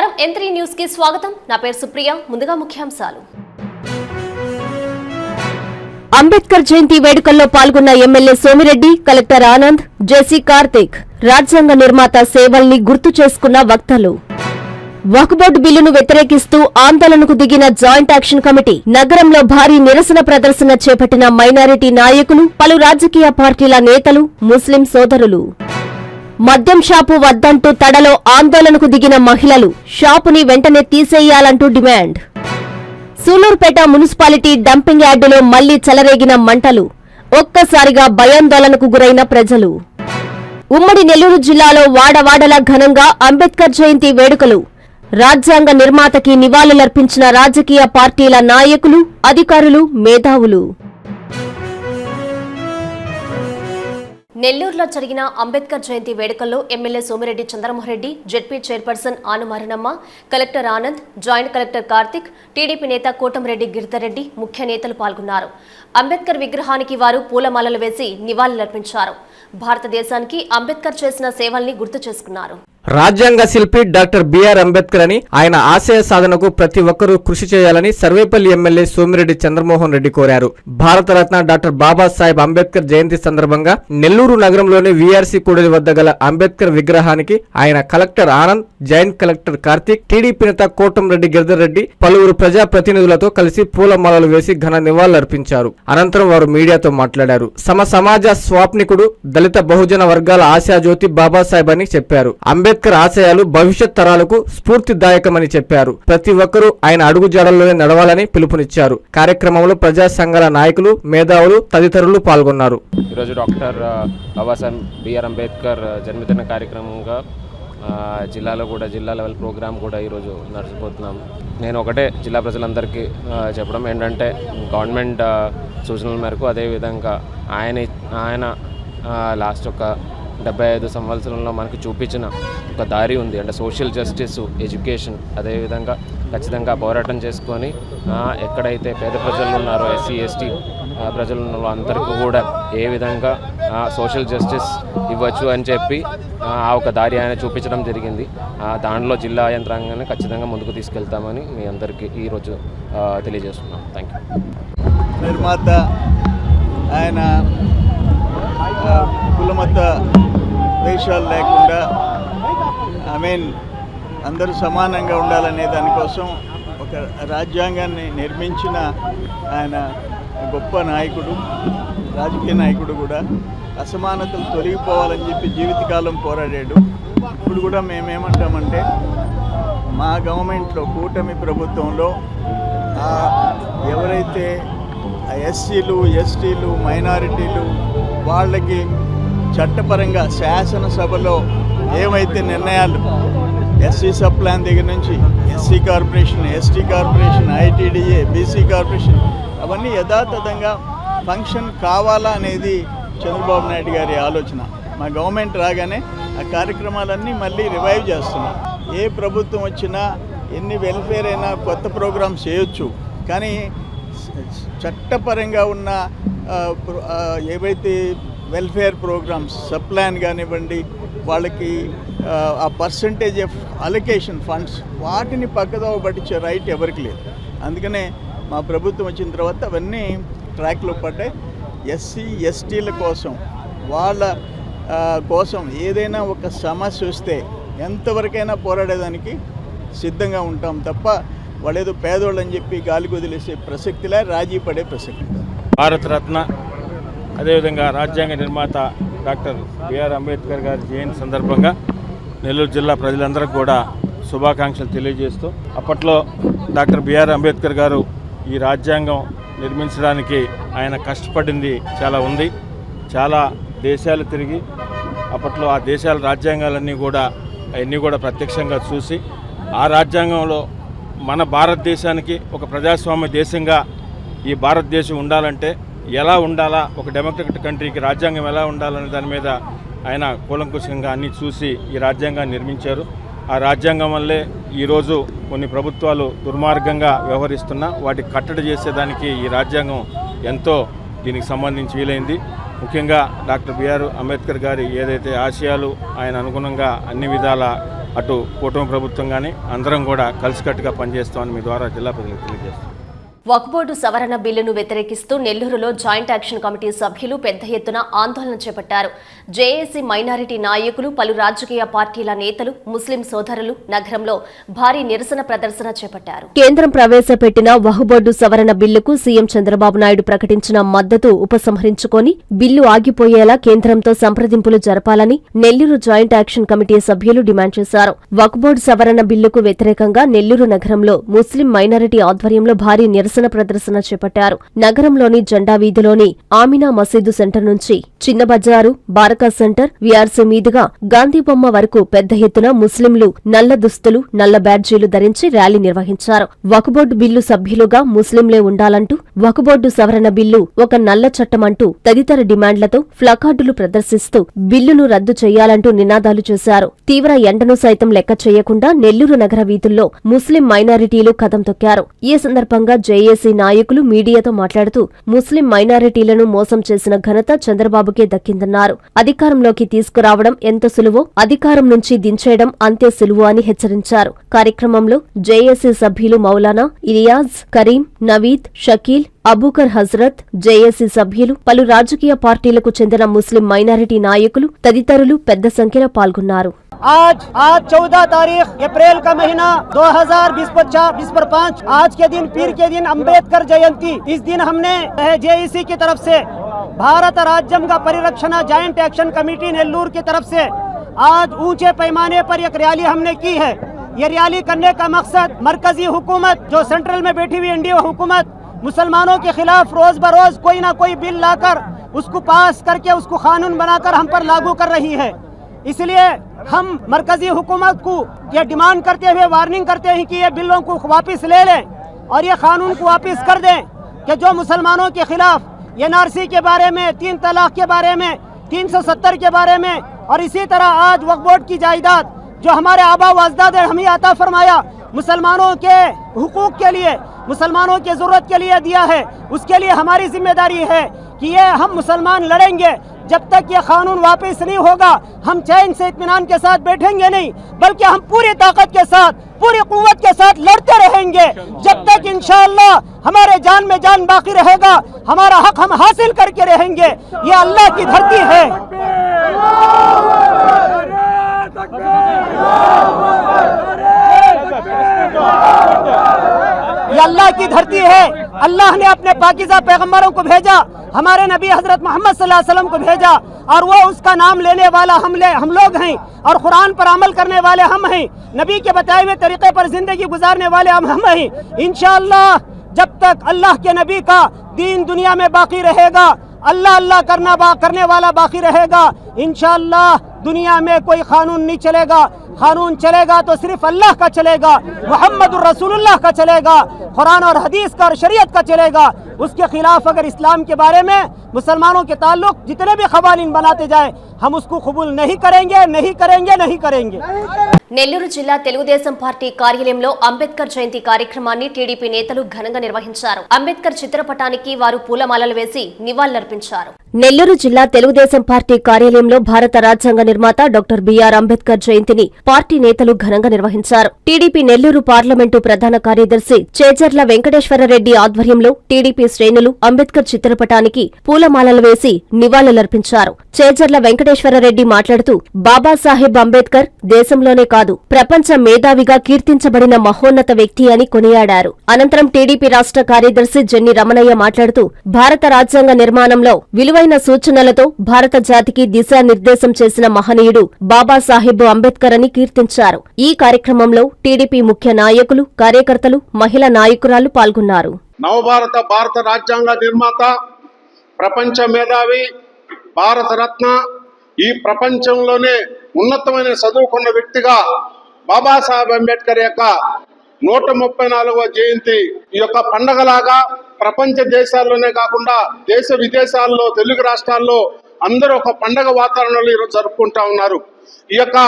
నమస్కారం. ఎంత్రీ న్యూస్కి స్వాగతం. నా పేరు సుప్రియ. ముందుగా ముఖ్యాంశాలు. అంబేద్కర్ జయంతి వేడుకల్లో పాల్గొన్న MLA Somireddy collector Anand JC Karthik రాజ్యాంగ నిర్మాత సేవల్ని గుర్తు చేసుకున్న వక్తలు. వక్బోర్డు బిల్లును వ్యతిరేకిస్తూ ఆందోళనకు దిగిన జాయింట్ యాక్షన్ కమిటీ నగరంలో భారీ నిరసన ప్రదర్శన చేపట్టిన మైనారిటీ నాయకులు పలు రాజకీయ పార్టీల నేతలు ముస్లిం సోదరులు. మద్యం షాపు వద్దంటూ తడలో ఆందోళనకు దిగిన మహిళలు షాపుని వెంటనే తీసేయాలంటూ డిమాండ్. సూలూరుపేట మున్సిపాలిటీ డంపింగ్ యార్డులో మళ్ళీ చెలరేగిన మంటలు ఒక్కసారిగా భయాందోళనకు గురైన ప్రజలు. ఉమ్మడి నెల్లూరు జిల్లాలో వాడవాడలా ఘనంగా అంబేద్కర్ జయంతి వేడుకలు రాజ్యాంగ నిర్మాతకి నివాళులర్పించిన రాజకీయ పార్టీల నాయకులు అధికారులు మేధావులు. నెల్లూరులో జరిగిన అంబేద్కర్ జయంతి వేడుకల్లో MLA Somireddy Chandramohanreddy ZP chairperson Anumaranamma collector Anand joint collector Karthik TDP నేత కోటంరెడ్డి గిరిధర్రెడ్డి ముఖ్య నేతలు పాల్గొన్నారు. అంబేద్కర్ విగ్రహానికి వారు పూలమాలలు వేసి నివాళులర్పించారు. భారతదేశానికి అంబేద్కర్ చేసిన సేవల్ని గుర్తు చేసుకున్నారు. రాజ్యాంగ శిల్పి డాక్టర్ బిఆర్ అంబేద్కర్ అని ఆయన ఆశయ సాధనకు ప్రతి ఒక్కరూ కృషి చేయాలని సర్వేపల్లి ఎమ్మెల్యే సోమిరెడ్డి చంద్రమోహన్ రెడ్డి కోరారు. భారతరత్న డాక్టర్ బాబాసాహెబ్ అంబేద్కర్ జయంతి సందర్భంగా నెల్లూరు నగరంలోని వీఆర్సీ కూడలి వద్ద గల అంబేద్కర్ విగ్రహానికి ఆయన collector Anand joint collector Karthik TDP నేత కోటంరెడ్డి గిరిధర్ రెడ్డి పలువురు ప్రజా ప్రతినిధులతో కలిసి పూలమాలలు వేసి ఘన నివాళులర్పించారు. అనంతరం వారు మీడియాతో మాట్లాడారు. సమ సమాజ స్వాప్నికుడు దళిత బహుజన వర్గాల ఆశాజ్యోతి బాబాసాహెబ్ అని చెప్పారు. అంబేద్కర్ ఆశయాలు భవిష్యత్ తరాలకు స్ఫూర్తిదాయకమని చెప్పారు. ప్రతి ఒక్కరూ ఆయన అడుగు జాడల్లోనే నడవాలని పిలుపునిచ్చారు. కార్యక్రమంలో ప్రజా సంఘాల నాయకులు మేధావులు తదితరులు పాల్గొన్నారు. ఈరోజు డాక్టర్ బాబాసాహెబ్ బిఆర్ అంబేద్కర్ జన్మదిన కార్యక్రమంగా జిల్లాలో కూడా జిల్లా లెవెల్ ప్రోగ్రామ్ కూడా ఈరోజు నడిచిపోతున్నాం నేను ఒకటే జిల్లా ప్రజలందరికీ చెప్పడం ఏంటంటే గవర్నమెంట్ సూచనల మేరకు అదేవిధంగా ఆయన ఆయన లాస్ట్ ఒక డెబ్బై ఐదు సంవత్సరంలో మనకు చూపించిన ఒక దారి ఉంది. అంటే సోషల్ జస్టిస్ ఎడ్యుకేషన్ అదేవిధంగా ఖచ్చితంగా పోరాటం చేసుకొని ఎక్కడైతే పేద ప్రజలు ఉన్నారో ఎస్సీ ఎస్టీ ప్రజలు ఉన్నారో అందరికీ కూడా ఏ విధంగా సోషల్ జస్టిస్ ఇవ్వచ్చు అని చెప్పి ఆ, ఒక దారి ఆయన చూపించడం జరిగింది. ఆ, దానిలో జిల్లా యంత్రాంగాన్ని ఖచ్చితంగా ముందుకు తీసుకెళ్తామని మీ అందరికీ ఈరోజు తెలియజేస్తున్నాం. థ్యాంక్ యూ నిర్మాత ఆయన కులమత ద్వేషాలు లేకుండా ఐ మీన్ అందరూ సమానంగా ఉండాలనే దానికోసం ఒక రాజ్యాంగాన్ని నిర్మించిన ఆయన గొప్ప నాయకుడు రాజకీయ నాయకుడు కూడా అసమానతలు తొలగిపోవాలని చెప్పి జీవితకాలం పోరాడాడు. ఇప్పుడు కూడా మేమేమంటామంటే మా గవర్నమెంట్లో కూటమి ప్రభుత్వంలో ఆ ఎవరైతే ఎస్సీలు ఎస్టీలు మైనారిటీలు వాళ్ళకి చట్టపరంగా శాసనసభలో ఏమైతే నిర్ణయాలు ఎస్సీ సబ్ ప్లాన్ దగ్గర నుంచి SC corporation ST corporation ITDA BC corporation అవన్నీ యథాతథంగా ఫంక్షన్ కావాలా అనేది చంద్రబాబు నాయుడు గారి ఆలోచన. మా గవర్నమెంట్ రాగానే ఆ కార్యక్రమాలన్నీ మళ్ళీ రివైవ్ చేస్తున్నాం. ఏ ప్రభుత్వం వచ్చినా ఎన్ని వెల్ఫేర్ అయినా కొత్త ప్రోగ్రామ్స్ చేయొచ్చు. కానీ చట్టపరంగా ఉన్న ఏవైతే వెల్ఫేర్ ప్రోగ్రామ్స్ సప్లాన్ కానివ్వండి వాళ్ళకి ఆ, పర్సంటేజ్ ఆఫ్ అలొకేషన్ ఫండ్స్ వాటిని పక్కదో పట్టించే రైట్ ఎవరికి లేదు. అందుకనే మా ప్రభుత్వం వచ్చిన తర్వాత అవన్నీ ట్రాక్లో పడ్డాయి. ఎస్సీ ఎస్టీల కోసం వాళ్ళ కోసం ఏదైనా ఒక సమస్య వస్తే ఎంతవరకైనా పోరాడేదానికి సిద్ధంగా ఉంటాం తప్ప వాళ్ళేదో పేదోళ్ళని చెప్పి గాలికి వదిలేసే ప్రసక్తిలా రాజీ పడే ప్రసక్తి భారతరత్న అదేవిధంగా రాజ్యాంగ నిర్మాత డాక్టర్ బిఆర్ అంబేద్కర్ గారి జయంతి సందర్భంగా నెల్లూరు జిల్లా ప్రజలందరికీ కూడా శుభాకాంక్షలు తెలియజేస్తూ అప్పట్లో డాక్టర్ బిఆర్ అంబేద్కర్ గారు ఈ రాజ్యాంగం నిర్మించడానికి ఆయన కష్టపడింది చాలా ఉంది. చాలా దేశాలు తిరిగి అప్పట్లో ఆ దేశాల రాజ్యాంగాలన్నీ కూడా అవన్నీ కూడా ప్రత్యక్షంగా చూసి ఆ రాజ్యాంగంలో మన భారతదేశానికి ఒక ప్రజాస్వామ్య దేశంగా ఈ భారతదేశం ఉండాలంటే ఎలా ఉండాలా ఒక డెమోక్రటిక్ కంట్రీకి రాజ్యాంగం ఎలా ఉండాలనే దాని మీద ఆయన కూలంకుషంగా అన్ని చూసి ఈ రాజ్యాంగాన్ని నిర్మించారు. ఆ రాజ్యాంగం వల్లే ఈరోజు కొన్ని ప్రభుత్వాలు దుర్మార్గంగా వ్యవహరిస్తున్నా వాటి కట్టడి చేసేదానికి ఈ రాజ్యాంగం ఎంతో దీనికి సంబంధించి వీలైంది. ముఖ్యంగా డాక్టర్ బిఆర్ అంబేద్కర్ గారి ఏదైతే ఆశయాలు ఆయన అనుగుణంగా అన్ని విధాల అటు కూటమి ప్రభుత్వం కానీ అందరం కూడా కలిసికట్టుగా పనిచేస్తామని మీ ద్వారా జిల్లా ప్రజలకు తెలియజేస్తాం వక్బోర్డు సవరణ బిల్లును వ్యతిరేకిస్తూ నెల్లూరులో జాయింట్ యాక్షన్ కమిటీ సభ్యులు పెద్ద ఎత్తున ఆందోళన చేపట్టారు. జేఏసీ మైనారిటీ నాయకులు పలు రాజకీయ పార్టీల నేతలు ముస్లిం సోదరులు నగరంలో భారీ నిరసన ప్రదర్శన చేపట్టారు. కేంద్రం ప్రవేశపెట్టిన వహబోర్డు సవరణ బిల్లుకు సీఎం చంద్రబాబు నాయుడు ప్రకటించిన మద్దతు ఉపసంహరించుకొని బిల్లు ఆగిపోయేలా కేంద్రంతో సంప్రదింపులు జరపాలని నెల్లూరు జాయింట్ యాక్షన్ కమిటీ సభ్యులు డిమాండ్ చేశారు. వక్బోర్డు సవరణ బిల్లుకు వ్యతిరేకంగా నెల్లూరు నగరంలో ముస్లిం మైనారిటీ ఆధ్వర్యంలో భారీ నిరసన ప్రదర్శన చేపట్టారు. నగరంలోని జెండా వీధిలోని ఆమినా మసీదు సెంటర్ నుంచి చిన్న బజారు బారకా సెంటర్ వీఆర్సీ మీదుగా గాంధీ బొమ్మ వరకు పెద్ద ఎత్తున ముస్లింలు నల్ల దుస్తులు నల్ల బ్యాడ్జీలు ధరించి ర్యాలీ నిర్వహించారు. వక్బోర్డు బిల్లు సభ్యులుగా ముస్లింలే ఉండాలంటూ వక్బోర్డు సవరణ బిల్లు ఒక నల్ల చట్టమంటూ తదితర డిమాండ్లతో ప్లకార్డులు ప్రదర్శిస్తూ బిల్లును రద్దు చేయాలంటూ నినాదాలు చేశారు. తీవ్ర ఎండను సైతం లెక్క చేయకుండా నెల్లూరు నగర వీధుల్లో ముస్లిం మైనారిటీలు కదం తొక్కారు. ఈ సందర్భంగా జేఏసీ నాయకులు మీడియాతో మాట్లాడుతూ ముస్లిం మైనారిటీలను మోసం చేసిన ఘనత చంద్రబాబుకే దక్కిందన్నారు. అధికారంలోకి తీసుకురావడం ఎంత సులువో అధికారం నుంచి దించేయడం అంతే సులువు అని హెచ్చరించారు. కార్యక్రమంలో జేఏసీ సభ్యులు మౌలానా ఇలియాజ్ కరీం నవీద్ షకీల్ అబూకర్ హజ్రత్ జేఏసీ సభ్యులు పలు రాజకీయ పార్టీలకు చెందిన ముస్లిం మైనారిటీ నాయకులు తదితరులు పెద్ద సంఖ్యలో పాల్గొన్నారు. آج آج چودہ تاریخ، اپریل کا مہینہ، دو ہزار بیس پر چار بیس پر پانچ۔ آج کے دن، پیر کے دن امبیدکر جینتی۔ اس دن ہم نے جے ای سی کی طرف سے، بھارت راجم کا پریرکشنا جائنٹ ایکشن کمیٹی نیلور کی طرف سے، آج اونچے پیمانے پر ایک ریالی ہم نے کی ہے۔ یہ ریالی کرنے کا مقصد مرکزی حکومت، جو سینٹرل میں بیٹھی ہوئی انڈیا حکومت، مسلمانوں کے خلاف روز بروز کوئی نہ کوئی بل لا کر، اس کو پاس کر کے، اس کو قانون بنا کر ہم پر لاگو کر رہی ہے۔ اس لیے ہم مرکزی حکومت کو یہ ڈیمانڈ کرتے ہوئے وارننگ کرتے ہیں کہ یہ بلوں کو واپس لے لیں اور یہ قانون کو واپس کر دیں کہ جو مسلمانوں کے خلاف این آر سی کے بارے میں، تین طلاق کے بارے میں، تین سو ستر کے بارے میں اور اسی طرح آج وقت بورڈ کی جائیداد جو ہمارے آبا و اجداد ہیں، ہمیں عطا فرمایا، مسلمانوں کے حقوق کے لیے، مسلمانوں کے ضرورت کے لیے دیا ہے۔ اس کے لیے ہماری ذمہ داری ہے کہ یہ ہم مسلمان لڑیں گے۔ جب تک یہ قانون واپس نہیں ہوگا، ہم چین سے اطمینان کے ساتھ بیٹھیں گے نہیں، بلکہ ہم پوری طاقت کے ساتھ، پوری قوت کے ساتھ لڑتے رہیں گے۔ جب تک انشاءاللہ ہمارے جان میں جان باقی رہے گا، ہمارا حق ہم حاصل کر کے رہیں گے۔ یہ اللہ کی دھرتی ہے۔ یہ اللہ کی دھرتی ہے۔ اللہ نے اپنے پاکیزہ پیغمبروں کو بھیجا، ہمارے نبی حضرت محمد صلی اللہ علیہ وسلم کو بھیجا، اور وہ اس کا نام لینے والا ہم لے ہم لوگ ہیں، اور قرآن پر عمل کرنے والے ہم ہیں۔ نبی کے بتائے ہوئے طریقے پر زندگی گزارنے والے ہم ہم ہیں۔ انشاءاللہ جب تک اللہ کے نبی کا دین دنیا میں باقی رہے گا، اللہ اللہ کرنا با کرنے والا باقی رہے گا، انشاءاللہ دنیا میں کوئی قانون نہیں چلے گا۔ قانون چلے گا تو صرف اللہ کا چلے گا، محمد الرسول اللہ کا چلے گا، قرآن اور حدیث کا اور شریعت کا چلے گا۔ اس کے خلاف اگر اسلام کے بارے میں مسلمانوں کے تعلق جتنے بھی قوانین بناتے جائیں، ہم اس کو قبول نہیں کریں گے، نہیں کریں گے، نہیں کریں گے۔ నెల్లూరు జిల్లా తెలుగుదేశం పార్టీ కార్యాలయంలో అంబేద్కర్ జయంతి కార్యక్రమాన్ని టీడీపీ నేతలు ఘనంగా నిర్వహించారు. అంబేద్కర్ చిత్రపటానికి వారు పూలమాలలు వేసి నివాళులర్పించారు. నెల్లూరు జిల్లా తెలుగుదేశం పార్టీ కార్యాలయంలో భారత రాజ్యాంగ నిర్మాత డాక్టర్ బిఆర్ అంబేద్కర్ జయంతిని పార్టీ నేతలు ఘనంగా నిర్వహించారు. టీడీపీ నెల్లూరు పార్లమెంటు ప్రధాన కార్యదర్శి చేజర్ల వెంకటేశ్వరరెడ్డి ఆధ్వర్యంలో టీడీపీ శ్రేణులు అంబేద్కర్ చిత్రపటానికి పూలమాలలు వేసి నివాళులర్పించారు. చేజర్ల వెంకటేశ్వరరెడ్డి మాట్లాడుతూ బాబాసాహెబ్ అంబేద్కర్ దేశంలోనే కాదు ప్రపంచ మేధావిగా కీర్తించబడిన మహోన్నత వ్యక్తి అని కొనియాడారు. అనంతరం టీడీపీ రాష్ట్ర కార్యదర్శి జెన్ని రమణయ్య మాట్లాడుతూ భారత రాజ్యాంగ నిర్మాణంలో విలువైన సూచనలతో భారత జాతికి దిశానిర్దేశం చేసిన మహనీయుడు బాబాసాహెబ్ అంబేద్కర్ అని కీర్తించారు. ఈ కార్యక్రమంలో టీడీపీ ముఖ్య నాయకులు కార్యకర్తలు మహిళా నాయకురాలు పాల్గొన్నారు. నవభారత భారత రాజ్యాంగ నిర్మాత ప్రపంచ మేధావి భారతరత్న ఈ ప్రపంచంలోనే ఉన్నతమైన చదువుకున్న వ్యక్తిగా బాబాసాహెబ్ అంబేద్కర్ యొక్క నూట ముప్పై నాలుగవ జయంతి ఈ యొక్క పండగలాగా ప్రపంచ దేశాల్లోనే కాకుండా దేశ విదేశాల్లో తెలుగు రాష్ట్రాల్లో అందరూ ఒక పండగ వాతావరణంలో ఈరోజు జరుపుకుంటా ఉన్నారు. ఈ యొక్క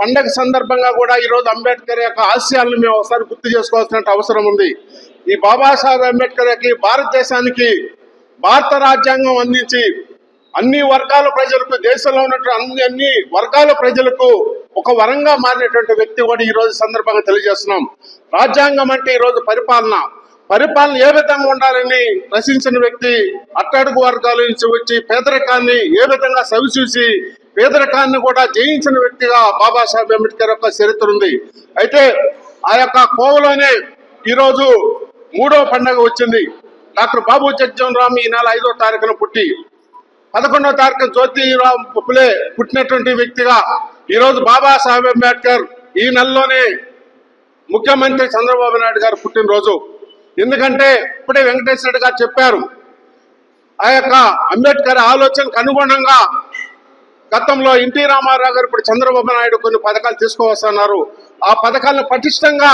పండగ సందర్భంగా కూడా ఈరోజు అంబేద్కర్ యొక్క ఆశయాలను మేము ఒకసారి గుర్తు చేసుకోవాల్సిన అవసరం ఉంది. ఈ బాబాసాహెబ్ అంబేద్కర్ యొక్క భారతదేశానికి భారత రాజ్యాంగం అందించి అన్ని వర్గాల ప్రజలకు దేశంలో ఉన్నటువంటి అన్ని అన్ని వర్గాల ప్రజలకు ఒక వరంగా మారినటువంటి వ్యక్తి కూడా ఈ రోజు సందర్భంగా తెలియజేస్తున్నాం. రాజ్యాంగం అంటే ఈ రోజు పరిపాలన. పరిపాలన ఏ విధంగా ఉండాలని ప్రశ్నించిన వ్యక్తి అట్టడుగు వర్గాల నుంచి వచ్చి పేదరికాన్ని ఏ విధంగా సవిచూసి పేదరికాన్ని కూడా జయించిన వ్యక్తిగా బాబాసాహెబ్ అంబేద్కర్ యొక్క చరిత్ర ఉంది. అయితే ఆ యొక్క కోవలోనే ఈరోజు మూడో పండగ వచ్చింది. డాక్టర్ బాబు జగ్జన్ రామ్ ఈ నెల ఐదో తారీఖున పుట్టి పదకొండవ తారీఖున జ్యోతిరావు పులే పుట్టినటువంటి వ్యక్తిగా ఈరోజు బాబాసాహెబ్ అంబేద్కర్ ఈ నెలలోనే ముఖ్యమంత్రి చంద్రబాబు నాయుడు గారు పుట్టినరోజు. ఎందుకంటే ఇప్పుడే వెంకటేశ్వర రెడ్డి గారు చెప్పారు ఆ యొక్క అంబేద్కర్ ఆలోచనకు అనుగుణంగా గతంలో ఎన్టీ రామారావు గారు ఇప్పుడు చంద్రబాబు నాయుడు కొన్ని పథకాలు తీసుకువస్తున్నారు ఆ పథకాలను పటిష్టంగా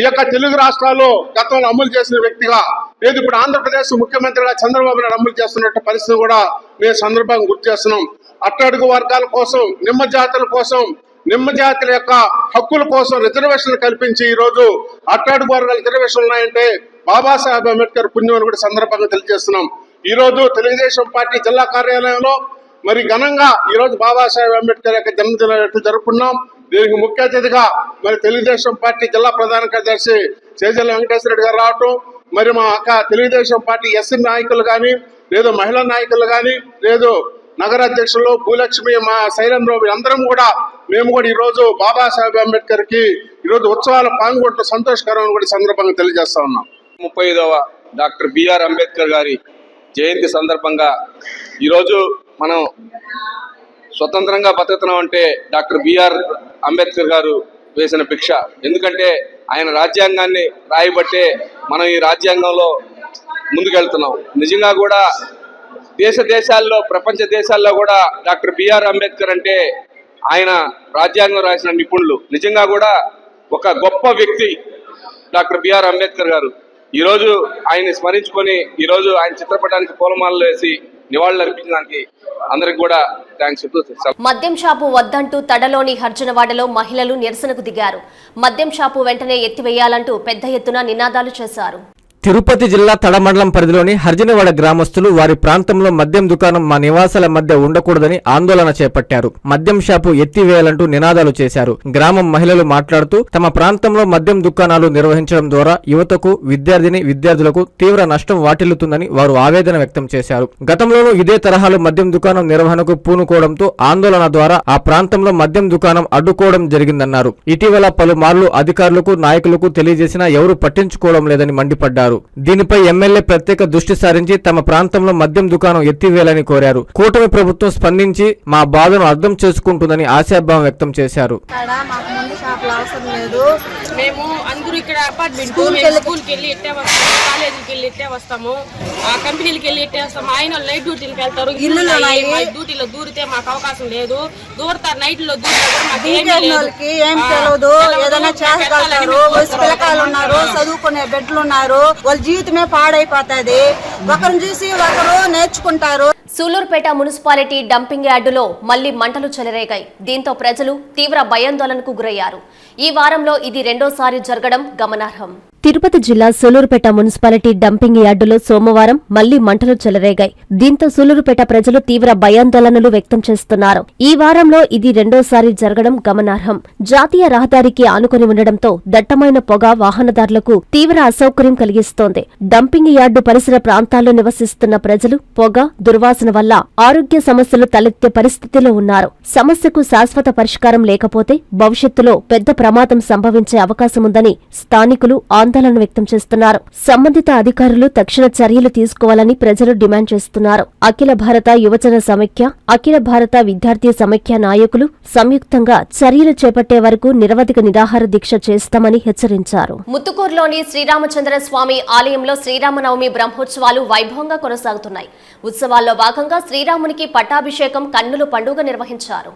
ఈ యొక్క తెలుగు రాష్ట్రాల్లో గతంలో అమలు చేసిన వ్యక్తిగా లేదు ఇప్పుడు ఆంధ్రప్రదేశ్ ముఖ్యమంత్రిగా చంద్రబాబు నాయుడు అమలు చేస్తున్నట్టు పరిస్థితి కూడా మేము సందర్భంగా గుర్తు చేస్తున్నాం. అట్టడుగు వర్గాల కోసం నిమ్మ జాతుల కోసం నిమ్మ జాతుల యొక్క హక్కుల కోసం రిజర్వేషన్లు కల్పించి ఈరోజు అట్టడుగు వర్గాల రిజర్వేషన్లు ఉన్నాయంటే బాబాసాహెబ్ అంబేద్కర్ పుణ్యం అని కూడా సందర్భంగా తెలియజేస్తున్నాం. ఈరోజు తెలుగుదేశం పార్టీ జిల్లా కార్యాలయంలో మరి ఘనంగా ఈ రోజు బాబాసాహెబ్ అంబేద్కర్ యొక్క జన్మదిన జరుపుకున్నాం. దీనికి ముఖ్య అతిథిగా మరి తెలుగుదేశం పార్టీ జిల్లా ప్రధాన కార్యదర్శి చేజల్ల వెంకటేశ్వర రెడ్డి గారు రావటం. మరి మా అక్క తెలుగుదేశం పార్టీ ఎస్సీ నాయకులు కానీ లేదు మహిళా నాయకులు కానీ లేదు నగర అధ్యక్షులు భూలక్ష్మి మా శైలేంద్ర అందరం కూడా మేము కూడా ఈరోజు బాబా బాబాసాహెబ్ అంబేద్కర్కి ఈరోజు ఉత్సవాలు పాల్గొనడం సంతోషకరం కూడా సందర్భంగా తెలియజేస్తా ఉన్నాం. ముప్పై ఐదవ డాక్టర్ బిఆర్ అంబేద్కర్ గారి జయంతి సందర్భంగా ఈరోజు మనం స్వతంత్రంగా బతుకుతున్నాం అంటే డాక్టర్ బిఆర్ అంబేద్కర్ గారు వేసిన భిక్ష. ఎందుకంటే ఆయన రాజ్యాంగాన్ని రాయబట్టే మనం ఈ రాజ్యాంగంలో ముందుకెళ్తున్నాం. నిజంగా కూడా దేశ దేశాల్లో ప్రపంచ దేశాల్లో కూడా డాక్టర్ బిఆర్ అంబేద్కర్ అంటే ఆయన రాజ్యాంగం రాసిన నిపుణులు. నిజంగా కూడా ఒక గొప్ప వ్యక్తి డాక్టర్ బిఆర్ అంబేద్కర్ గారు. ఈరోజు ఆయన్ని స్మరించుకొని ఈరోజు ఆయన చిత్రపటానికి పూలమాలలు వేసి నివాళులర్పించడానికి అందరికి కూడా థ్యాంక్స్ చెప్తూ మద్యం షాపు వద్దంటూ తడలోని హర్జనవాడలో మహిళలు నిరసనకు దిగారు. మద్యం షాపు వెంటనే ఎత్తివేయాలంటూ పెద్ద ఎత్తున నినాదాలు చేశారు. తిరుపతి జిల్లా తడమండలం పరిధిలోని హర్జనవాడ గ్రామస్తులు వారి ప్రాంతంలో మద్యం దుకాణం మా నివాసాల మధ్య ఉండకూడదని ఆందోళన చేపట్టారు. మద్యం షాపు ఎత్తివేయాలంటూ నినాదాలు చేశారు. గ్రామం మహిళలు మాట్లాడుతూ తమ ప్రాంతంలో మద్యం దుకాణాలు నిర్వహించడం ద్వారా యువతకు విద్యార్థిని విద్యార్థులకు తీవ్ర నష్టం వాటిల్లుతుందని వారు ఆవేదన వ్యక్తం చేశారు. గతంలోనూ ఇదే తరహాలో మద్యం దుకాణం నిర్వహణకు పూనుకోవడంతో ఆందోళన ద్వారా ఆ ప్రాంతంలో మద్యం దుకాణం అడ్డుకోవడం జరిగిందన్నారు. ఇటీవల పలుమార్లు అధికారులకు నాయకులకు తెలియజేసినా ఎవరూ పట్టించుకోవడం లేదని మండిపడ్డారు. దీనిపై ఎమ్మెల్యే ప్రత్యేక దృష్టి సారించి తమ ప్రాంతంలో మద్యం దుకాణం ఎత్తివేయాలని కోరారు. కూటమి ప్రభుత్వం స్పందించి మా బాధను అర్థం చేసుకుంటుందని ఆశాభావం వ్యక్తం చేశారు. మేము అందరూ ఇక్కడ అపార్ట్మెంట్ స్కూల్కి వెళ్ళి వస్తాము కాలేజీకి వెళ్ళి వస్తాము కంపెనీలకి వెళ్ళి వస్తాము. ఆయన నైట్ డ్యూటీలకు వెళ్తారు. డ్యూటీలో దూరితే మాకు అవకాశం లేదు. దూరతారు దూరతారు ఏం తెలియదు ఏదైనా చదువుకునే బిడ్డలు ఉన్నారు. వాళ్ళ జీవితమే పాడైపోతుంది. ఒకరిని చూసి ఒకరు నేర్చుకుంటారు. సూలూరుపేట మున్సిపాలిటీ డంపింగ్ యార్డులో మళ్ళీ మంటలు చెలరేగాయి. దీంతో ప్రజలు తీవ్ర భయాందోళనకు గురయ్యారు. ఈ వారంలో ఇది రెండోసారి జరగడం గమనార్హం. తిరుపతి జిల్లా సూలూరుపేట మున్సిపాలిటీ డంపింగ్ యార్డులో సోమవారం మళ్ళీ మంటలు చెలరేగాయి. దీంతో సూలూరుపేట ప్రజలు తీవ్ర భయాందోళనలు వ్యక్తం చేస్తున్నారు. ఈ వారంలో ఇది రెండోసారి జరగడం గమనార్హం. జాతీయ రహదారికి ఆనుకుని ఉండడంతో దట్టమైన పొగ వాహనదారులకు తీవ్ర అసౌకర్యం కలిగిస్తోంది డంపింగ్ యార్డు పరిసర ప్రాంతాల్లో నివసిస్తున్న ప్రజలు పొగ దుర్వాసన వల్ల ఆరోగ్య సమస్యలు తలెత్తే పరిస్థితిలో ఉన్నారు. సమస్యకు శాశ్వత పరిష్కారం లేకపోతే భవిష్యత్తులో పెద్ద ప్రమాదం సంభవించే అవకాశముందని స్థానికులు ఆందోళన వ్యక్తం చేస్తున్నారు. సంబంధిత అధికారులు తక్షణ చర్యలు తీసుకోవాలని ప్రజలు డిమాండ్ చేస్తున్నారు. అఖిల భారత యువజన సమైక్య అఖిల భారత విద్యార్థి సమైక్య నాయకులు సంయుక్తంగా చర్యలు చేపట్టే వరకు నిరవధిక నిరాహార దీక్ష చేస్తామని హెచ్చరించారు. ముత్తుకూరులోని శ్రీరామచంద్ర స్వామి ఆలయంలో శ్రీరామనవమి బ్రహ్మోత్సవాలు వైభవంగా కొనసాగుతున్నాయి. ఉత్సవాల్లో భాగంగా శ్రీరామునికి పట్టాభిషేకం కన్నుల పండుగ నిర్వహించారు.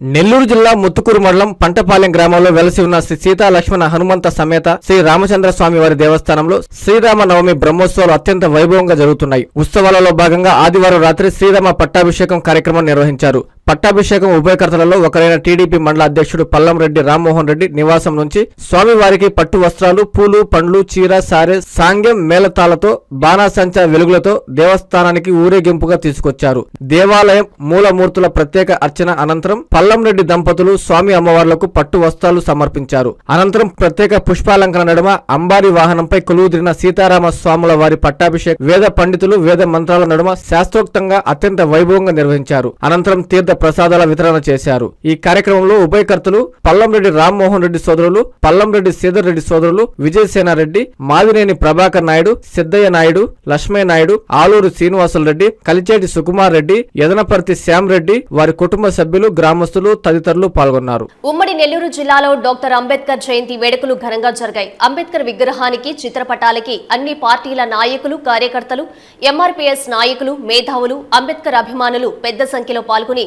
నెల్లూరు జిల్లా ముత్తుకూరు మండలం పంటపాలెం గ్రామంలో వెలసి ఉన్న శ్రీ సీతా లక్ష్మణ హనుమంత సమేత శ్రీ రామచంద్ర స్వామి వారి దేవస్థానంలో శ్రీరామ నవమి బ్రహ్మోత్సవాలు అత్యంత వైభవంగా జరుగుతున్నాయి. ఉత్సవాలలో భాగంగా ఆదివారం రాత్రి శ్రీరామ పట్టాభిషేకం కార్యక్రమం నిర్వహించారు. పట్టాభిషేకం ఉభయకర్తలలో ఒకరైన టీడీపీ మండల అధ్యక్షుడు పల్లంరెడ్డి రామ్మోహన్ రెడ్డి నివాసం నుంచి స్వామివారికి పట్టు వస్త్రాలు పూలు పండ్లు చీర సారె సాంగ్యం మేళతాలతో బాణాసంచా వెలుగులతో దేవస్థానానికి ఊరేగింపుగా తీసుకొచ్చారు. దేవాలయం మూలమూర్తుల ప్రత్యేక అర్చన అనంతరం పల్లంరెడ్డి దంపతులు స్వామి అమ్మవార్లకు పట్టు వస్త్రాలు సమర్పించారు. అనంతరం ప్రత్యేక పుష్పాలంకరణ నడుమ అంబారి వాహనంపై కొలువుదిరిన సీతారామ స్వాముల వారి పట్టాభిషేక్ వేద పండితులు వేద మంత్రాల నడుమ శాస్త్రోక్తంగా అత్యంత వైభవంగా నిర్వహించారు. అనంతరం తీర్థ ప్రసాదాల వితరణ చేశారు. ఈ కార్యక్రమంలో ఉభయకర్తలు పల్లంరెడ్డి రామ్మోహన్ రెడ్డి సోదరులు పల్లంరెడ్డి శ్రీధర్ రెడ్డి సోదరులు విజయసేనారెడ్డి మాదినేని ప్రభాకర్ నాయుడు సిద్దయ్య నాయుడు లక్ష్మయ్య నాయుడు ఆలూరు శ్రీనివాసులు రెడ్డి కలిచేటి సుకుమార్ రెడ్డి యదనపర్తి శ్యామ్ రెడ్డి వారి కుటుంబ సభ్యులు గ్రామస్తులు తదితరులు పాల్గొన్నారు. ఉమ్మడి నెల్లూరు జిల్లాలో డాక్టర్ అంబేద్కర్ జయంతి వేడుకలు ఘనంగా జరిగాయి. అంబేద్కర్ విగ్రహానికి చిత్రపటాలకి అన్ని పార్టీల నాయకులు కార్యకర్తలు ఎంఆర్పీఎస్ నాయకులు మేధావులు అంబేద్కర్ అభిమానులు పెద్ద సంఖ్యలో పాల్గొని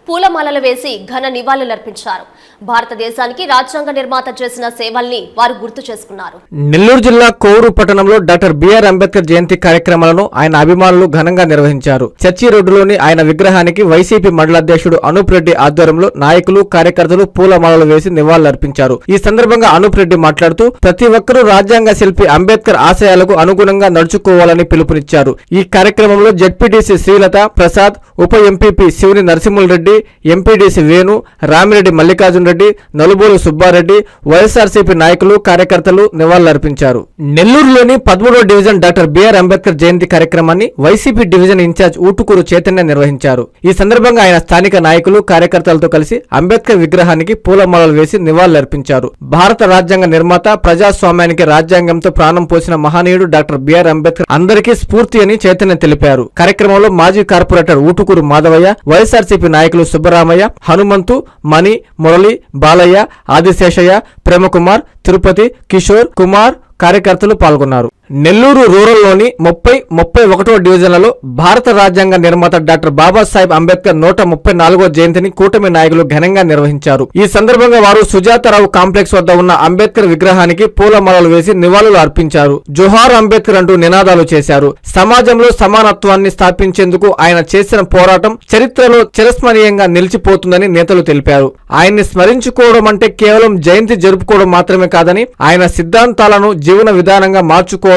పూలమాలలు వేసి ఘన నివాళులర్పించారు. భారతదేశానికి రాజ్యాంగ నిర్మాత చేసిన సేవల్ని వారు గుర్తు చేసుకున్నారు. నెల్లూరు జిల్లా కోరు పట్టణంలో డాక్టర్ బిఆర్ అంబేద్కర్ జయంతి కార్యక్రమాలను ఆయన అభిమానులు ఘనంగా నిర్వహించారు. చర్చి రోడ్డులోని ఆయన విగ్రహానికి వైసీపీ మండల అధ్యక్షుడు అనూప్ రెడ్డి ఆధ్వర్యంలో నాయకులు కార్యకర్తలు పూలమాలలు వేసి నివాళులర్పించారు. ఈ సందర్భంగా అనూప్ రెడ్డి మాట్లాడుతూ ప్రతి ఒక్కరూ రాజ్యాంగ శిల్పి అంబేద్కర్ ఆశయాలకు అనుగుణంగా నడుచుకోవాలని పిలుపునిచ్చారు. ఈ కార్యక్రమంలో జడ్పీటీసీ శ్రీలత ప్రసాద్ ఉప MPP Sivuni Narasimhulareddy MPTC Venu Ramireddy Mallikarjuna Reddy Nalubolu Subbareddy YSRCP నాయకులు కార్యకర్తలు నివాళులర్పించారు. నెల్లూరులోని పదమూడో division doctor BR Ambedkar Jayanti కార్యక్రమాన్ని YCP division in charge Utukuru Chaitanya నిర్వహించారు. ఈ సందర్భంగా ఆయన స్థానిక నాయకులు కార్యకర్తలతో కలిసి అంబేద్కర్ విగ్రహానికి పూలమాలలు వేసి నివాళులర్పించారు. భారత రాజ్యాంగ నిర్మాత ప్రజాస్వామ్యానికి రాజ్యాంగంతో ప్రాణం పోసిన మహనీయుడు డాక్టర్ బిఆర్ అంబేద్కర్ అందరికీ స్ఫూర్తి అని చైతన్య తెలిపారు. కార్యక్రమంలో మాజీ కార్పొరేటర్ ఊటుకూరు మాధవయ్య వైఎస్ఆర్సీపీ నాయకులు సుబ్బరామయ్య హనుమంతు మణి మురళి బాలయ్య ఆదిశేషయ్య ప్రేమకుమార్ తిరుపతి కిషోర్ కుమార్ కార్యకర్తలు పాల్గొన్నారు. నెల్లూరు రూరల్లోని ముప్పై ముప్పై ఒకటో డివిజన్లలో భారత రాజ్యాంగ నిర్మాత డాక్టర్ బాబాసాహెబ్ అంబేద్కర్ నూట ముప్పై నాలుగో జయంతిని కూటమి నాయకులు ఘనంగా నిర్వహించారు. ఈ సందర్భంగా వారు సుజాతారావు కాంప్లెక్స్ వద్ద ఉన్న అంబేద్కర్ విగ్రహానికి పూలమాలలు వేసి నివాళులు అర్పించారు. జోహార్ అంబేద్కర్ అంటూ నినాదాలు చేశారు. సమాజంలో సమానత్వాన్ని స్థాపించేందుకు ఆయన చేసిన పోరాటం చరిత్రలో చిరస్మరణీయంగా నిలిచిపోతుందని నేతలు తెలిపారు. ఆయన్ని స్మరించుకోవడం అంటే కేవలం జయంతి జరుపుకోవడం మాత్రమే కాదని ఆయన సిద్ధాంతాలను జీవన విధానంగా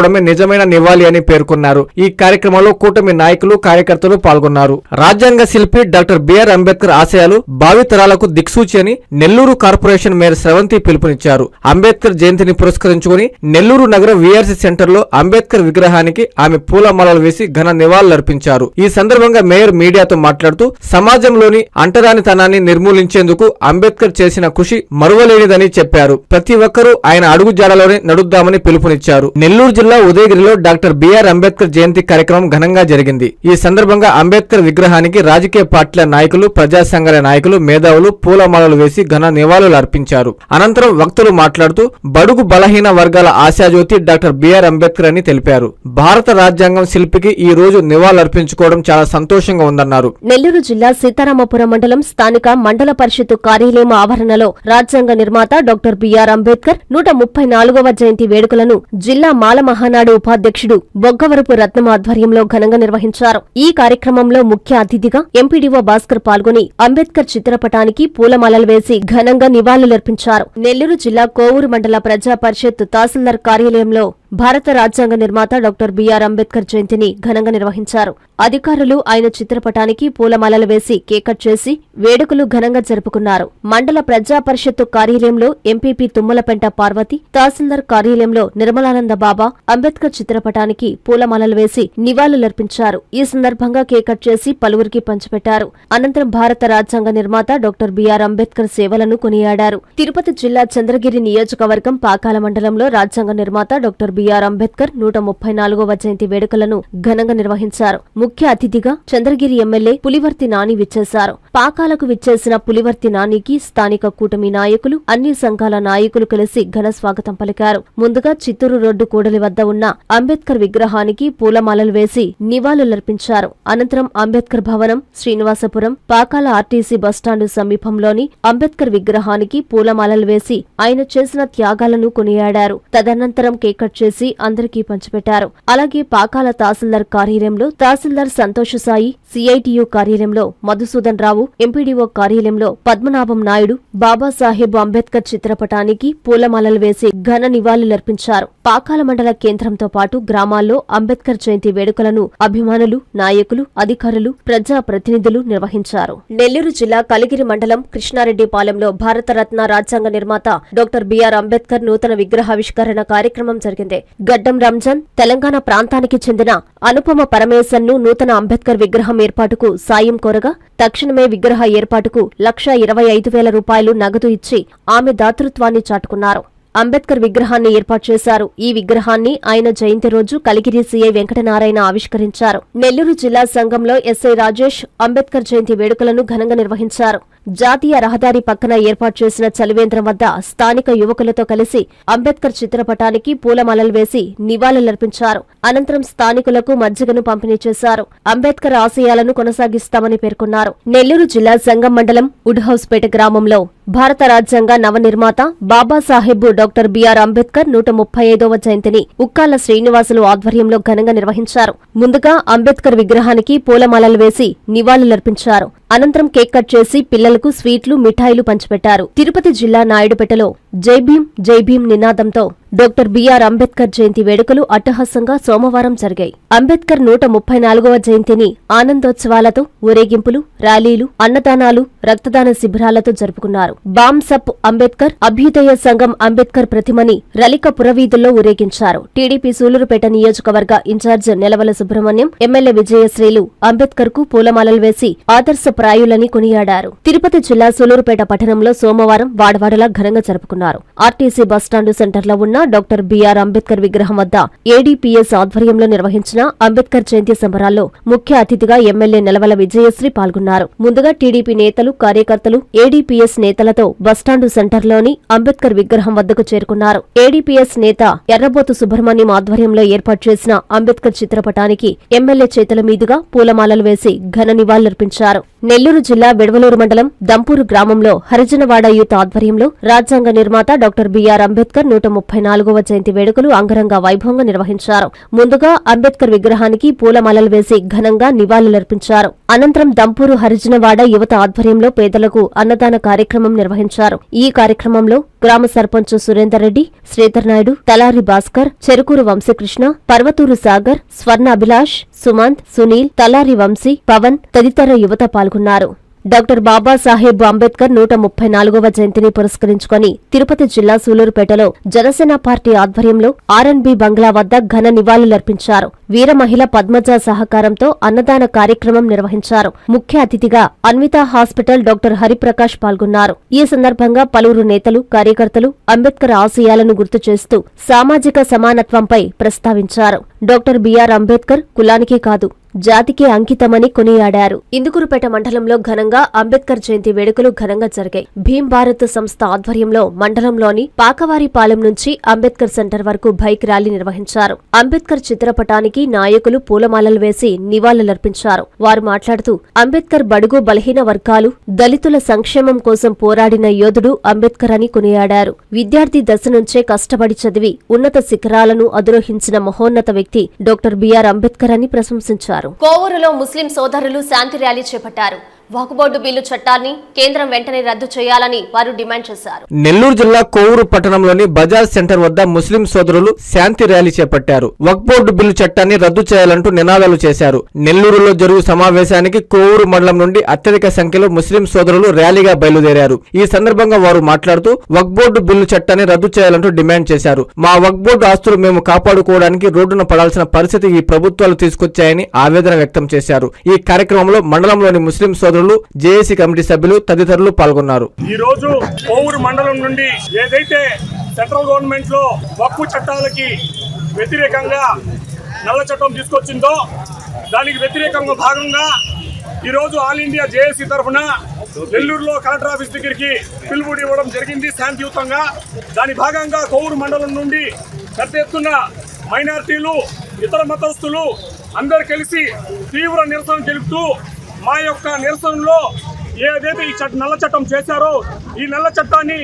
మార్చుకోవడమే నిజమైన నివాళి అని పేర్కొన్నారు. ఈ కార్యక్రమంలో కూటమి నాయకులు కార్యకర్తలు పాల్గొన్నారు. రాజ్యాంగ శిల్పి డాక్టర్ బిఆర్ అంబేద్కర్ ఆశయాలు భావితరాలకు దిక్సూచి అని నెల్లూరు కార్పొరేషన్ మేయర్ స్రవంతి పిలుపునిచ్చారు. అంబేద్కర్ జయంతిని పురస్కరించుకుని నెల్లూరు నగర విఆర్సీ సెంటర్లో అంబేద్కర్ విగ్రహానికి ఆమె పూలమాలలు వేసి ఘన నివాళులర్పించారు ఈ సందర్భంగా మేయర్ మీడియాతో మాట్లాడుతూ సమాజంలోని అంటరానితనాన్ని నిర్మూలించేందుకు అంబేద్కర్ చేసిన కృషి మరువలేనిదని చెప్పారు. ప్రతి ఒక్కరూ ఆయన అడుగుజాడలోనే నడుద్దామని పిలుపునిచ్చారు. నెల్లూరు జిల్లా ఉదయగిరిలో డాక్టర్ బిఆర్ అంబేద్కర్ జయంతి కార్యక్రమం ఘనంగా జరిగింది. ఈ సందర్భంగా అంబేద్కర్ విగ్రహానికి రాజకీయ పార్టీల నాయకులు ప్రజా సంఘాల నాయకులు మేధావులు పూలమాలలు వేసి ఘన నివాళులు అర్పించారు. అనంతరం వక్తలు మాట్లాడుతూ బడుగు బలహీన వర్గాల ఆశాజ్యోతి డాక్టర్ బిఆర్ అంబేద్కర్ అని తెలిపారు. భారత రాజ్యాంగం శిల్పికి ఈ రోజు నివాళులర్పించుకోవడం చాలా సంతోషంగా ఉందన్నారు. నెల్లూరు జిల్లా సీతారామపురం మండలం స్థానిక మండల పరిషత్తు కార్యాలయం ఆవరణలో రాజ్యాంగ నిర్మాత డాక్టర్ బిఆర్ అంబేద్కర్ నూట ముప్పై నాలుగవ జయంతి వేడుకలను జిల్లా మాలమ మహానాడు ఉపాధ్యక్షుడు బొగ్గవరపు రత్నం ఆధ్వర్యంలో ఘనంగా నిర్వహించారు. ఈ కార్యక్రమంలో ముఖ్య అతిథిగా ఎంపీడీఓ భాస్కర్ పాల్గొని అంబేద్కర్ చిత్రపటానికి పూలమాలలు వేసి ఘనంగా నివాళులర్పించారు. నెల్లూరు జిల్లా కోవూరు మండల ప్రజా పరిషత్ తహసీల్దార్ కార్యాలయంలో భారత రాజ్యాంగ నిర్మాత డాక్టర్ బిఆర్ అంబేద్కర్ జయంతిని ఘనంగా నిర్వహించారు. అధికారులు ఆయన చిత్రపటానికి పూలమాలలు వేసి కేకట్ చేసి వేడుకలు ఘనంగా జరుపుకున్నారు. మండల ప్రజా పరిషత్తు కార్యాలయంలో ఎంపీపీ తుమ్మలపెంట పార్వతి తహసీల్దార్ కార్యాలయంలో నిర్మలానంద బాబా అంబేద్కర్ చిత్రపటానికి పూలమాలలు వేసి నివాళులర్పించారు. ఈ సందర్భంగా కేకట్ చేసి పలువురికి పంచిపెట్టారు. అనంతరం భారత రాజ్యాంగ నిర్మాత డాక్టర్ బిఆర్ అంబేద్కర్ సేవలను కొనియాడారు. తిరుపతి జిల్లా చంద్రగిరి నియోజకవర్గం పాకాల మండలంలో రాజ్యాంగ నిర్మాత డాక్టర్ బి. బిఆర్ అంబేద్కర్ నూట ముప్పై నాలుగవ జయంతి వేడుకలను ఘనంగా నిర్వహించారు. ముఖ్య అతిథిగా చంద్రగిరి ఎమ్మెల్యే పులివర్తి నాని విచ్చేశారు. పాకాలకు విచ్చేసిన పులివర్తి నానికి స్థానిక కూటమి నాయకులు అన్ని సంఘాల నాయకులు కలిసి ఘన స్వాగతం పలికారు. ముందుగా చిత్తూరు రోడ్డు కూడలి వద్ద ఉన్న అంబేద్కర్ విగ్రహానికి పూలమాలలు వేసి నివాళులర్పించారు. అనంతరం అంబేద్కర్ భవనం శ్రీనివాసపురం పాకాల ఆర్టీసీ బస్టాండు సమీపంలోని అంబేద్కర్ విగ్రహానికి పూలమాలలు వేసి ఆయన చేసిన త్యాగాలను కొనియాడారు. తదనంతరం కేక్ కట్ చేసి అందరికీ పంచిపెట్టారు. అలాగే పాకాల తహసీల్దార్ కార్యాలయంలో తహసీల్దార్ సంతోష సాయి సిఐటియు కార్యాలయంలో మధుసూదన్ రావు ఎంపీడీఓ కార్యాలయంలో పద్మనాభం నాయుడు బాబాసాహెబ్ అంబేద్కర్ చిత్రపటానికి పూలమాలలు వేసి ఘన నివాళులర్పించారు. పాకాల మండల కేంద్రంతో పాటు గ్రామాల్లో అంబేద్కర్ జయంతి వేడుకలను అభిమానులు నాయకులు అధికారులు ప్రజా ప్రతినిధులు నిర్వహించారు. నెల్లూరు జిల్లా కలిగిరి మండలం కృష్ణారెడ్డిపాలెంలో భారతరత్న రాజ్యాంగ నిర్మాత డాక్టర్ బిఆర్ అంబేద్కర్ నూతన విగ్రహావిష్కరణ కార్యక్రమం జరిగింది. గడ్డం రంజాన్ తెలంగాణ ప్రాంతానికి చెందిన అనుపమ పరమేశన్ను నూతన అంబేద్కర్ విగ్రహం ఏర్పాటుకు సాయం కోరగా తక్షణమే విగ్రహ ఏర్పాటుకు లక్ష ఇరవై ఐదు వేల రూపాయలు నగదు ఇచ్చి ఆమె దాతృత్వాన్ని చాటుకున్నారు. అంబేద్కర్ విగ్రహాన్ని ఏర్పాటు చేశారు. ఈ విగ్రహాన్ని ఆయన జయంతి రోజు కలిగిరి సీఐ వెంకటనారాయణ ఆవిష్కరించారు. నెల్లూరు జిల్లా సంఘంలో ఎస్ఐ రాజేష్ అంబేద్కర్ జయంతి వేడుకలను ఘనంగా నిర్వహించారు. జాతీయ రహదారి పక్కన ఏర్పాటు చేసిన చలివేంద్రం వద్ద స్థానిక యువకులతో కలిసి అంబేద్కర్ చిత్రపటానికి పూలమాలలు వేసి నివాళులర్పించారు. అనంతరం స్థానికులకు మజ్జిగను పంపిణీ చేశారు. అంబేద్కర్ ఆశయాలను కొనసాగిస్తామని పేర్కొన్నారు. నెల్లూరు జిల్లా సంగం మండలం ఉడ్హౌస్పేట గ్రామంలో భారత రాజ్యాంగ నవనిర్మాత బాబాసాహెబ్ డాక్టర్ బిఆర్ అంబేద్కర్ నూట ముప్పై ఐదవ జయంతిని ఉక్కాల శ్రీనివాసులు ఆధ్వర్యంలో ఘనంగా నిర్వహించారు. ముందుగా అంబేద్కర్ విగ్రహానికి పూలమాలలు వేసి నివాళులర్పించారు. అనంతరం కేక్ కట్ చేసి పిల్లలకు స్వీట్లు మిఠాయిలు పంచిపెట్టారు. తిరుపతి జిల్లా నాయుడుపేటలో జై భీం జై భీం నినాదంతో డాక్టర్ బిఆర్ అంబేద్కర్ జయంతి వేడుకలు అట్టహాసంగా సోమవారం జరిగాయి. అంబేద్కర్ నూట ముప్పై నాలుగవ జయంతిని ఆనందోత్సవాలతో ఊరేగింపులు ర్యాలీలు అన్నదానాలు రక్తదాన శిబిరాలతో జరుపుకున్నారు. బామ్సప్ అంబేద్కర్ అభ్యుదయ సంఘం అంబేద్కర్ ప్రతిమని రలిక పురవీధుల్లో ఊరేగించారు. టీడీపీ సూలూరుపేట నియోజకవర్గ in charge Nelavala Subrahmanyam MLA విజయశ్రీలు అంబేద్కర్కు పూలమాలలు వేసి ఆదర్శప్రాయులని కొనియాడారు. తిరుపతి జిల్లా సూలూరుపేట పట్టణంలో సోమవారం వాడవాడలా ఘనంగా జరుపుకున్నారు. ఆర్టీసీ బస్టాండు సెంటర్లో ఉన్న డాక్టర్ బిఆర్ అంబేద్కర్ విగ్రహం వద్ద ఏడీపీఎస్ ఆధ్వర్యంలో నిర్వహించిన అంబేద్కర్ జయంతి సంబరాల్లో ముఖ్య అతిథిగా ఎమ్మెల్యే నెలవల విజయశ్రీ పాల్గొన్నారు. ముందుగా టీడీపీ నేతలు కార్యకర్తలు ఏడీపీఎస్ నేతలతో బస్టాండు సెంటర్లోని అంబేద్కర్ విగ్రహం వద్దకు చేరుకున్నారు. ఏడీపీఎస్ నేత ఎర్రబోతు సుబ్రహ్మణ్యం ఆధ్వర్యంలో ఏర్పాటు చేసిన అంబేద్కర్ చిత్రపటానికి ఎమ్మెల్యే చేతుల మీదుగా పూలమాలలు వేసి ఘన నివాళులర్పించారు. నెల్లూరు జిల్లా విడవలూరు మండలం దంపూరు గ్రామంలో హరిజనవాడ యూత్ ఆధ్వర్యంలో రాజ్యాంగ నిర్మాత డాక్టర్ బిఆర్ అంబేద్కర్ నూట ముప్పై నాలుగవ జయంతి వేడుకలు అంగరంగ వైభవంగా నిర్వహించారు. ముందుగా అంబేద్కర్ విగ్రహానికి పూలమాలలు వేసి ఘనంగా నివాళులర్పించారు. అనంతరం దంపూరు హరిజనవాడ యువత ఆధ్వర్యంలో పేదలకు అన్నదాన కార్యక్రమం నిర్వహించారు. ఈ కార్యక్రమంలో గ్రామ సర్పంచ్ సురేందర్ రెడ్డి శ్రీధర్ నాయుడు తలారి భాస్కర్ చెరుకూరు వంశీకృష్ణ పర్వతూరు సాగర్ స్వర్ణ అభిలాష్ సుమంత్ సునీల్ తలారి వంశీ పవన్ తదితర యువత పాల్గొన్నారు. డాక్టర్ బాబాసాహెబ్ అంబేద్కర్ నూట ముప్పై నాలుగవ జయంతిని పురస్కరించుకొని తిరుపతి జిల్లా సూలూరుపేటలో జనసేన పార్టీ ఆధ్వర్యంలో ఆర్ఎన్బి బంగ్లా వద్ద ఘన నివాళులర్పించారు. వీర మహిళ పద్మజ సహకారంతో అన్నదాన కార్యక్రమం నిర్వహించారు. ముఖ్య అతిథిగా అన్విత హాస్పిటల్ డాక్టర్ హరిప్రకాష్ పాల్గొన్నారు. ఈ సందర్భంగా పలువురు నేతలు కార్యకర్తలు అంబేద్కర్ ఆశయాలను గుర్తు చేస్తూ సామాజిక సమానత్వంపై ప్రస్తావించారు. డాక్టర్ బిఆర్ అంబేద్కర్ కులానికే కాదు జాతికి అంకితమని కొనియాడారు. ఇందుకురుపేట మండలంలో ఘనంగా అంబేద్కర్ జయంతి వేడుకలు ఘనంగా జరిగాయి. భీం భారత్ సంస్థ ఆధ్వర్యంలో మండలంలోని పాకవారిపాలెం నుంచి అంబేద్కర్ సెంటర్ వరకు బైక్ ర్యాలీ నిర్వహించారు. అంబేద్కర్ చిత్రపటానికి నాయకులు పూలమాలలు వేసి నివాళులర్పించారు. వారు మాట్లాడుతూ అంబేద్కర్ బడుగు బలహీన వర్గాలు దళితుల సంక్షేమం కోసం పోరాడిన యోధుడు అంబేద్కర్ అని కొనియాడారు. విద్యార్థి దశ నుంచే కష్టపడి చదివి ఉన్నత శిఖరాలను అధిరోహించిన మహోన్నత వ్యక్తి డాక్టర్ బిఆర్ అంబేద్కర్ అని ప్రశంసించారు. కోవూరులో ముస్లిం సోదరులు శాంతి ర్యాలీ చేపట్టారు. వక్బోర్డు బిల్లు చట్టాన్ని కేంద్రం వెంటనే రద్దు చేయాలని వారు డిమాండ్ చేశారు. నెల్లూరు జిల్లా కోవూరు పట్టణంలోని బజాజ్ సెంటర్ వద్ద ముస్లిం సోదరులు శాంతి ర్యాలీ చేపట్టారు. వక్బోర్డు బిల్లు చట్టాన్ని రద్దు చేయాలంటూ నినాదాలు చేశారు. నెల్లూరులో జరుగు సమావేశానికి కోవూరు మండలం నుండి అత్యధిక సంఖ్యలో ముస్లిం సోదరులు ర్యాలీగా బయలుదేరారు. ఈ సందర్భంగా వారు మాట్లాడుతూ వక్బోర్డు బిల్లు చట్టాన్ని రద్దు చేయాలంటూ డిమాండ్ చేశారు. మా వక్బోర్డు ఆస్తులు మేము కాపాడుకోవడానికి రోడ్డున పడాల్సిన పరిస్థితి ఈ ప్రభుత్వాలు తీసుకొచ్చాయని ఆవేదన వ్యక్తం చేశారు. ఈ కార్యక్రమంలో మండలంలోని ముస్లిం సోదరులు జేఏసీ కమిటీ సభ్యులు తదితరులు పాల్గొన్నారు. ఈ రోజు కోవూరు మండలం నుండి ఏదైతే సెంట్రల్ గవర్నమెంట్లో వక్కు చట్టాలకి వ్యతిరేకంగా నల్ల చట్టం తీసుకొచ్చిందో దానికి వ్యతిరేకంగా భాగంగా ఈరోజు ఆల్ ఇండియా జేఏసీ తరఫున నెల్లూరులో కలెక్టర్ ఆఫీస్ దగ్గరికి పిలుపుడి ఇవ్వడం జరిగింది శాంతియుతంగా. దాని భాగంగా కోవూరు మండలం నుండి పెద్ద ఎత్తున మైనార్టీలు ఇతర మతస్థులు అందరు కలిసి తీవ్ర నిరసన తెలుపుతూ మా యొక్క నిరసనలో ఏదైతే ఈ చట్ట నల్ల చట్టం చేశారో ఈ నల్ల చట్టాన్ని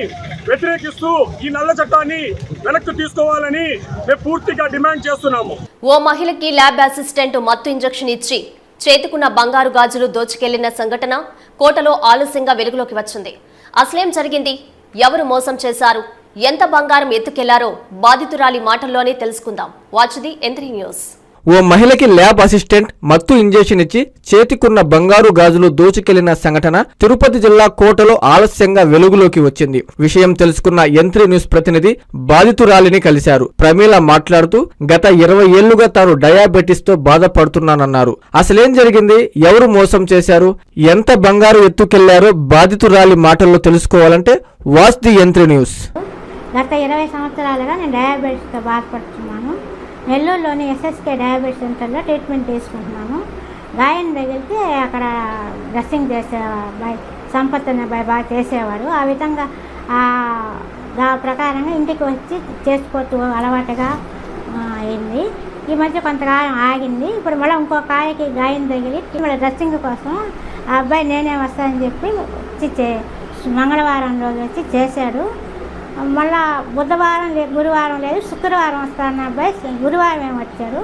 వ్యతిరేకిస్తూ ఈ నల్ల చట్టాన్ని వెనక్కి తీసుకోవాలని మేము పూర్తిగా డిమాండ్ చేస్తున్నాము. ఓ మహిళకి ల్యాబ్ అసిస్టెంట్ మత్తు ఇంజెక్షన్ ఇచ్చి చేతుకున్న బంగారు గాజులు దోచుకెళ్ళిన సంఘటన కోటలో ఆలస్యంగా వెలుగులోకి వచ్చింది. అసలేం జరిగింది? ఎవరు మోసం చేశారు? ఎంత బంగారం ఎత్తుకెళ్ళారో బాధితురాలి మాటల్లోనే తెలుసుకుందాం. Watch the M three news. ఓ మహిళకి ల్యాబ్ అసిస్టెంట్ మత్తు ఇంజెక్షన్ ఇచ్చి చేతికున్న బంగారు గాజులు దోచుకెళ్ళిన సంఘటన తిరుపతి జిల్లా కోటలో ఆలస్యంగా వెలుగులోకి వచ్చింది. విషయం తెలుసుకున్న యంత్రి న్యూస్ ప్రతినిధి బాధితురాలిని కలిశారు. ప్రమీల మాట్లాడుతూ గత ఇరవై ఏళ్ళుగా తాను డయాబెటిస్తో బాధపడుతున్నానన్నారు. అసలేం జరిగింది? ఎవరు మోసం చేశారు? ఎంత బంగారు ఎత్తుకెళ్ళారో బాధితురాలి మాటల్లో తెలుసుకోవాలంటే వాచ్ ది యంత్రి న్యూస్. గత ఇరవై సంవత్సరాలుగా నేను డయాబెటీస్తో బాధపడుతున్నాను. నెల్లూరులోని ఎస్ఎస్కే డయాబెటీస్ సెంటర్లో ట్రీట్మెంట్ తీసుకుంటున్నాను గాయం తగిలితే అక్కడ డ్రెస్సింగ్ చేసే అబ్బాయి సంపత్ అనే అబ్బాయి బాగా చేసేవాడు. ఆ విధంగా ఆ దా ప్రకారంగా ఇంటికి వచ్చి చేసుకోవచ్చు అలవాటుగా అయింది. ఈ మధ్య కొంతకాలం ఆగింది. ఇప్పుడు మళ్ళీ ఇంకో కాయకి గాయం తగిలి మళ్ళీ డ్రెస్సింగ్ కోసం ఆ అబ్బాయి నేనే వస్తానని చెప్పి వచ్చి చే మంగళవారం రోజు వచ్చి చేశాడు. మళ్ళా బుధవారం లేదు గురువారం లేదు శుక్రవారం వస్తాను అబ్బాయి. గురువారం ఏమి వచ్చాడు.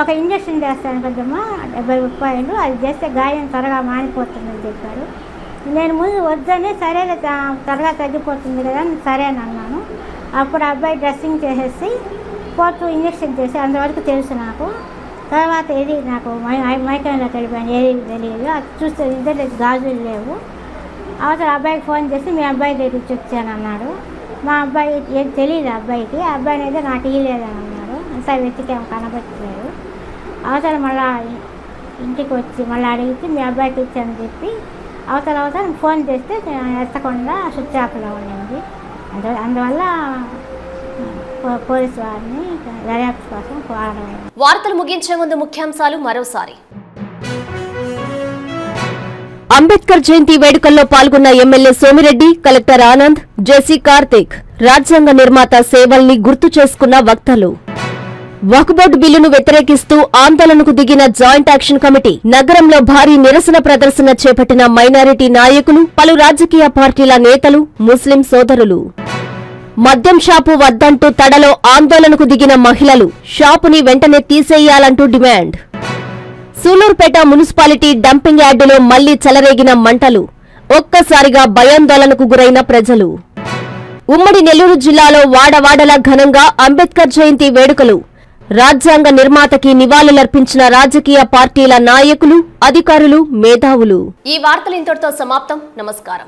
ఒక ఇంజక్షన్ చేస్తాను పెద్దమ్మ డెబ్బై రూపాయలు. అది చేస్తే గాయం త్వరగా మానిపోతుందని చెప్పారు నేను ముందు వద్దని సరే త్వరగా తగ్గిపోతుంది కదా అని సరే అని అన్నాను. అప్పుడు అబ్బాయి డ్రెస్సింగ్ చేసేసి పోతూ ఇంజక్షన్ చేసి అంతవరకు తెలుసు నాకు. తర్వాత ఏది నాకు మై మైకంలో తెలిపాను ఏది తెలియదు. అది చూస్తే ఇద్దరు గాజులు లేవు. అవతల అబ్బాయికి ఫోన్ చేసి మీ అబ్బాయి దగ్గరికి వచ్చాను అన్నాడు. మా అబ్బాయి ఏం తెలియదు అబ్బాయికి. ఆ అబ్బాయిని అయితే నాకు ఇయ్యలేదని అన్నాడు అంతా వెతికాము కనబట్టలేదు. అవతల మళ్ళా ఇంటికి వచ్చి మళ్ళీ అడిగితే మీ అబ్బాయికి ఇచ్చానని చెప్పి అవతల అవతల ఫోన్ చేస్తే ఎత్తకుండా స్విచ్ ఆఫ్లో ఉండింది. అందు అందువల్ల పో- పోలీసు వారిని దర్యాప్తు కోసం వార్తలు ముగించే ముందు ముఖ్యాంశాలు మరోసారి. అంబేద్కర్ జయంతి వేడుకల్లో పాల్గొన్న MLA Somireddy collector Anand JC Karthik రాజ్యాంగ నిర్మాత సేవల్ని గుర్తు చేసుకున్న వక్తలు. వక్బోర్డు బిల్లును వ్యతిరేకిస్తూ ఆందోళనకు దిగిన జాయింట్ యాక్షన్ కమిటీ నగరంలో భారీ నిరసన ప్రదర్శన చేపట్టిన మైనారిటీ నాయకులు పలు రాజకీయ పార్టీల నేతలు ముస్లిం సోదరులు. మద్యం షాపు వద్దంటూ తడలో ఆందోళనకు దిగిన మహిళలు షాపుని వెంటనే తీసేయాలంటూ డిమాండ్. సూలూరుపేట మున్సిపాలిటీ డంపింగ్ యార్డులో మళ్ళీ చెలరేగిన మంటలు. ఒక్కసారిగా భయాందోళనకు గురైన ప్రజలు. ఉమ్మడి నెల్లూరు జిల్లాలో వాడవాడల ఘనంగా అంబేద్కర్ జయంతి వేడుకలు. రాజ్యాంగ నిర్మాతకి నివాళులర్పించిన రాజకీయ పార్టీల నాయకులు అధికారులు మేధావులు. ఈ వార్తలు ఇంతటితో సమాప్తం. నమస్కారం.